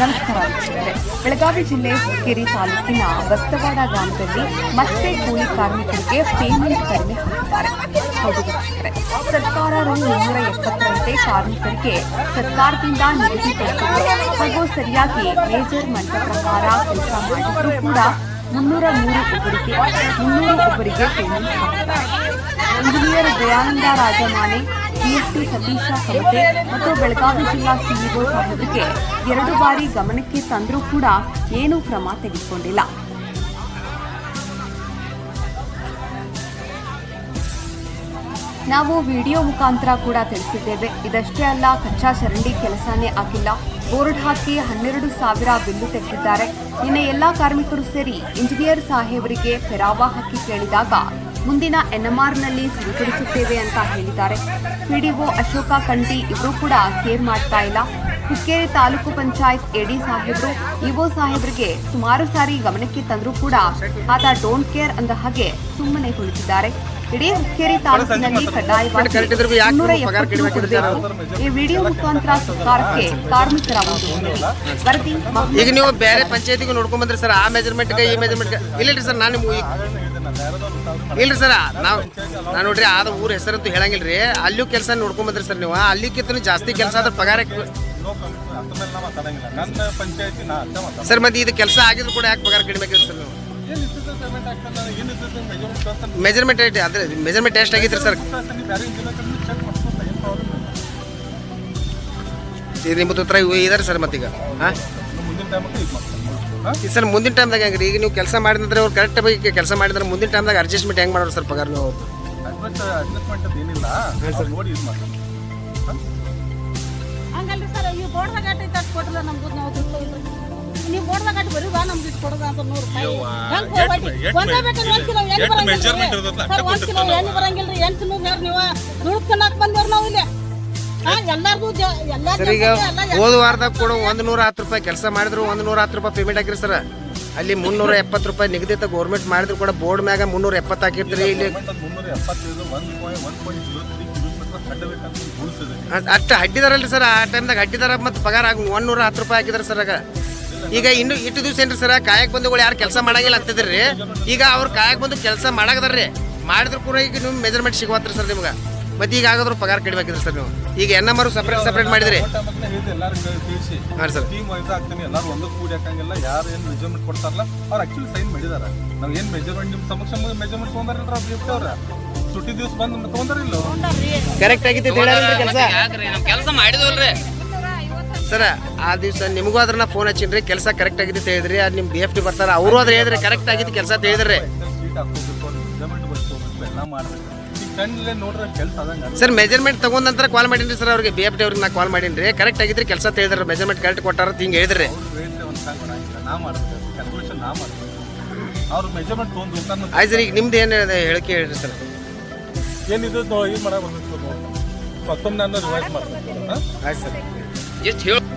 ನಮಸ್ಕಾರ. ಬೆಳಗಾವಿ ಜಿಲ್ಲೆ ಹುಕ್ಕೇರಿ ತಾಲೂಕಿನ ಬಸ್ತವಾಡ ಗ್ರಾಮದಲ್ಲಿ ಮತ್ತೆ ಕೂಲಿ ಕಾರ್ಮಿಕರಿಗೆ ಪೇಮೆಂಟ್ ಕಡಿಮೆ ಹಾಕಿದ್ದಾರೆ. ಸರ್ಕಾರ ರು ಮುನ್ನೂರ ಎಪ್ಪತ್ತರಂತೆ ಕಾರ್ಮಿಕರಿಗೆ ಸರ್ಕಾರದಿಂದ ನಿಗದಿಪಡಿಸಿದೆ ಹಾಗೂ ಸರಿಯಾಗಿ ಮೇಜರ್ಮೆಂಟ್ ಪ್ರಕಾರ ಕೆಲಸ ಮಾಡಿದ್ರು ಕೂಡ ಮುನ್ನೂರ ಮೂರು ಒಬ್ಬರಿಗೆ, ಮುನ್ನೂರು ಒಬ್ಬರಿಗೆ payment engineer Dayananda Rajamane DSP Satisha Kamate ಮತ್ತು ಬೆಳಗಾವಿ ಜಿಲ್ಲಾ ಸಿಇಒ ಸಾಹೇಬರಿಗೆ ಎರಡು ಬಾರಿ ಗಮನಕ್ಕೆ ತಂದರೂ ಕೂಡ ಏನೂ ಕ್ರಮ ತೆಗೆದುಕೊಂಡಿಲ್ಲ. ನಾವು ವಿಡಿಯೋ ಮುಖಾಂತರ ಕೂಡ ತಿಳಿಸಿದ್ದೇವೆ. ಇದಷ್ಟೇ ಅಲ್ಲ, ಕಚ್ಚಾ ಚರಂಡಿ ಕೆಲಸನೇ ಆಗಿಲ್ಲ. ಬೋರ್ಡ್ ಹಾಕಿ ಹನ್ನೆರಡು ಸಾವಿರ ಬಿಲ್ಲು ತೆಗೆದಿದ್ದಾರೆ. ನಿನ್ನೆ ಎಲ್ಲ ಕಾರ್ಮಿಕರು ಸೇರಿ ಇಂಜಿನಿಯರ್ ಸಾಹೇಬರಿಗೆ ಫೆರಾವ ಹಾಕಿ ಕೇಳಿದಾಗ ಮುಂದಿನ ಎನ್ಎಂಆರ್ನಲ್ಲಿ ಸರಿಪಡಿಸುತ್ತೇವೆ ಅಂತ ಹೇಳಿದ್ದಾರೆ. ಪಿಡಿಒ ಅಶೋಕ ಕಂಟಿ ಇವರು ಕೂಡ ಕೇರ್ ಮಾಡ್ತಾ ಇಲ್ಲ. ಹುಕ್ಕೇರಿ ತಾಲೂಕು ಪಂಚಾಯತ್ ಎಡಿ ಸಾಹೇಬರು, ಇಒ ಸಾಹೇಬರಿಗೆ ಸುಮಾರು ಸಾರಿ ಗಮನಕ್ಕೆ ತಂದರೂ ಕೂಡ ಆತ ಡೋಂಟ್ ಕೇರ್ ಅಂದ ಹಾಗೆ ಸುಮ್ಮನೆ ಕುಳಿತಿದ್ದಾರೆ. ಇಡೀ ಹುಕ್ಕೇರಿ ತಾಲೂಕಿನಲ್ಲಿ ಕಡ್ಡಾಯವಾಗಿ ಇನ್ನೂರ ಎಪ್ಪತ್ತು ಈ ವಿಡಿಯೋ ಮುಖಾಂತರ ಸರ್ಕಾರಕ್ಕೆ ಕಾರ್ಮಿಕರ. ವರದಿ ಈಗ ನೀವು ಬೇರೆ ಪಂಚಾಯತಿಗೆ ನೋಡ್ಕೊಂಡ್ ಬಂದ್ರಿ ಸರ್ ಆ ಮೆಜರ್ಮೆಂಟ್ಗೆ ಈ ಮೆಜರ್ಮೆಂಟ್ಗೆ ಇಲ್ಲರಿ ಸರ್ ನಾನು ನಿಮ್ಗೆ ಇಲ್ರಿ ಸರ್ ನಾವು ನಾನು ನೋಡ್ರಿ ಆದ ಊರ ಹೆಸರಂತೂ ಹೇಳಂಗಿಲ್ರಿ. ಅಲ್ಲೂ ಕೆಲಸ ನೋಡ್ಕೊಂಡ್ ಬಂದ್ರಿ ಸರ್ ನೀವು. ಅಲ್ಲಿಕ್ಕಿಂತ ಜಾಸ್ತಿ ಕೆಲಸ ಆದ್ರೆ ಪಗಾರ ಸರ್ ಮತ್ತೆ ಇದು ಕೆಲಸ ಆಗಿದ್ರು ಕೂಡ ಯಾಕೆ ಪಗಾರ ಕಡಿಮೆ ಸರ್ ನೀವು? ಮೆಜರ್ಮೆಂಟ್ ಏಟ್ ಅದ್ರ ಮೆಜರ್ಮೆಂಟ್ ಎಷ್ಟು ಆಗಿದ್ರಿ ಸರ್ ಇದು ನಿಮ್ಮ ಹತ್ರ ಇದಾರೆ ಸರ್ ಮತ್ತೀಗ. ಹಾಂ? ಸರ್ ಮುಂದಿನ ಟೈಮ್ದಾಗ ಹೆಂಗ್ರಿ? ಈಗ ನೀವು ಕೆಲಸ ಮಾಡಿದ್ರೆ ಅವ್ರು ಕರೆಕ್ಟ್ ಆಗಿ ಕೆಲಸ ಮಾಡಿದ್ರೆ ಮುಂದಿನ ಟೈಮ್ದಾಗ ಅಡ್ಜಸ್ಟ್ಮೆಂಟ್ ಹೆಂಗ್ ಮಾಡೋರು ಸರ್ ಪಗಾರ ನೀವು? ಅಡ್ಜಸ್ಟ್ ಅಡ್ಜಸ್ಟ್ಮೆಂಟ್ ಹಂಗಲ್ರಿ ಸರ್ ಈ ನಮ್ದು, ನಾವು ನೀವು ಬೋರ್ಡ್ದಾಗ ಆಟ ಬರೀ ಬಾ ನಮ್ದು ಇಟ್ಟು ಕೊಡೋದ ಅಂತ ನೂರು ರೂಪಾಯಿ. ಹೆಂಗ್ ಹೋಗ್ಬೇಡಿ? ಒಂದೇ ಬೇಕಾದ್ರೆ ಒಂದ್ ಕಿಲೋ ಎಣ್ಣೆ ಎಷ್ಟ್ ಬರಂಗಿಲ್ರಿ. measurement ಇರ್ತದೆ ಅಷ್ಟೇ ಸರ್, ಒಂದ್ ಕಿಲೋ ಎಣ್ಣೆ ಬರಂಗಿಲ್ರಿ. ಎಂಟು ನೂರು ಯಾರು ನೀವು. ದುಡ್ಡು ತಿನ್ನಕ್ ಬಂದವ್ರು ನಾವು ಇಲ್ಲಿ. ಹಾ ಎಲ್ಲಾರ್ಗೂ ಜ- ಸರ್ ಈಗ ಎಲ್ಲ ಹೋದ ವಾರದಾಗ ಕೂಡ ಒಂದು ನೂರ ಹತ್ತು ರೂಪಾಯಿ ಕೆಲಸ ಮಾಡಿದ್ರು ಒಂದು ನೂರ ಹತ್ತು ರೂಪಾಯಿ ಪೇಮೆಂಟ್ ಹಾಕಿರಿ ಸರ್. ಅಲ್ಲಿ ಮುನ್ನೂರ ಎಪ್ಪತ್ತು ರೂಪಾಯಿ ನಿಗದಿತ ಗೌರ್ಮೆಂಟ್ ಮಾಡಿದ್ರು ಕೂಡ ಬೋರ್ಡ್ ಮ್ಯಾಗ ಮುನ್ನೂರ ಎಪ್ಪತ್ತು ಹಾಕಿರ್ತೀರಿ ಇಲ್ಲಿ ಅಷ್ಟ ಹಡ್ಡಿದಾರಲ್ರಿ ಸರ್ ಆ ಟೈಮ್ದಾಗ ಹಡ್ಡಿದಾರ ಮತ್ತೆ ಪಗಾರ ಆಗ ನೂರ ಹತ್ತು ರೂಪಾಯಿ ಹಾಕಿದಾರೆ ಸರ್ ಆಗ. ಈಗ ಇನ್ನು ಇಟ್ಟು ದಿವಸ ಏನ್ರಿ ಸರ್ ಕಾಯಕ್ ಬಂದುಗಳು ಯಾರು ಕೆಲಸ ಮಾಡಂಗಿಲ್ಲ ಅಂತಿದ್ರಿ. ಈಗ ಅವ್ರು ಕಾಯಕ್ ಬಂದು ಕೆಲಸ ಮಾಡಾಕದಾರ್ರಿ ಮಾಡಿದ್ರು ಕೂಡ ಈಗ ನೀವು ಮೆಜರ್ಮೆಂಟ್ ಸಿಗುವತ್ರಿ ಸರ್ ನಿಮ್ಗೆ. ಮತ್ತೆ ಈಗ ಆಗಾದ್ರು ಪಗಾರ ಕಡಿಮೆ ಹಾಕಿದ್ರಿ ಸರ್ ನೀವು. ಈಗ N M R separate separate ಮಾಡಿದ್ರಿ. ಹಾಂ ಸರ್. ಟೀಮ್ ವೈಸ್ ಆಗ್ತೀನಿ ಎಲ್ಲರೂ ಒಂದು ಕೂಡಿ ಹಾಕಂಗಿಲ್ಲ ಯಾರು ಏನು ಮೆಜರ್ಮೆಂಟ್ ಕೊಡ್ತಾರಲ್ಲ ಅವ್ರು ಆಕ್ಚುಲಿ ಸೈನ್ ಮಾಡಿದಾರೆ. ನಾವು ಏನು ಮೆಜರ್ಮೆಂಟ್ ನಿಮ್ಮ ಸಮಕ್ಷ ಮೆಜರ್ಮೆಂಟ್ ತೊಗೊಂಡ್ರಲ್ಲ ಅವ್ರು ಗಿಫ್ಟ್ ಅವ್ರ? ಸುಟ್ಟಿ ದಿವಸ ಬಂದು ತೊಗೊಂಡಾರಿಲ್ಲ ಕರೆಕ್ಟ್ ಆಗಿತ್ತು ಕೆಲಸ. ಕೆಲಸ ಮಾಡಿದ್ವಲ್ರಿ. ಸರ್ ಆ ದಿವಸ ನಿಮಗೂ ಅದ್ರ ನಾ ಫೋನ್ ಹಚ್ಚಿನ್ರಿ ಕೆಲಸ ಕರೆಕ್ಟ್ ಆಗಿದೆ ಹೇಳಿದ್ರಿ ಅದು ನಿಮ್ಮ ಬಿ ಎಫ್ ಟಿ ಬರ್ತಾರೆ ಅವರು ಆದ್ರೆ ಹೇಳಿದ್ರೆ ಕರೆಕ್ಟ್ ಆಗಿದ್ದು ಕೆಲಸ ಅಂತ ಹೇಳಿದ್ರಿ. ಸರ್ ಮೆಜರ್ಮೆಂಟ್ ತಗೊಂಡ ನಂತರ ಕಾಲ್ ಮಾಡೀನಿ ಸರ್ ಅವ್ರಿಗೆ ಬಿ ಎಫ್ ಟಿ ಅವ್ರಿಗೆ ನಾ ಕಾಲ್ ಮಾಡೀನಿ ಕರೆಕ್ಟ್ ಆಗಿದ್ರೆ ಕೆಲಸ ಹೇಳಿದ್ರಿ ಮೆಜರ್ಮೆಂಟ್ ಕರೆಕ್ಟ್ ಕೊಟ್ಟಾರ ಹಿಂಗ್ ಹೇಳಿದ್ರಿ. ಆಯ್ತು ಸರ್ ಈಗ ನಿಮ್ದು ಏನು ಹೇಳಿಕೆ ಹೇಳ್ರಿ ಸರ್. ಏನಿದು ಇದು ಮಾಡ್ಬೇಕು. ಆಯ್ತು ಸರ್. 别停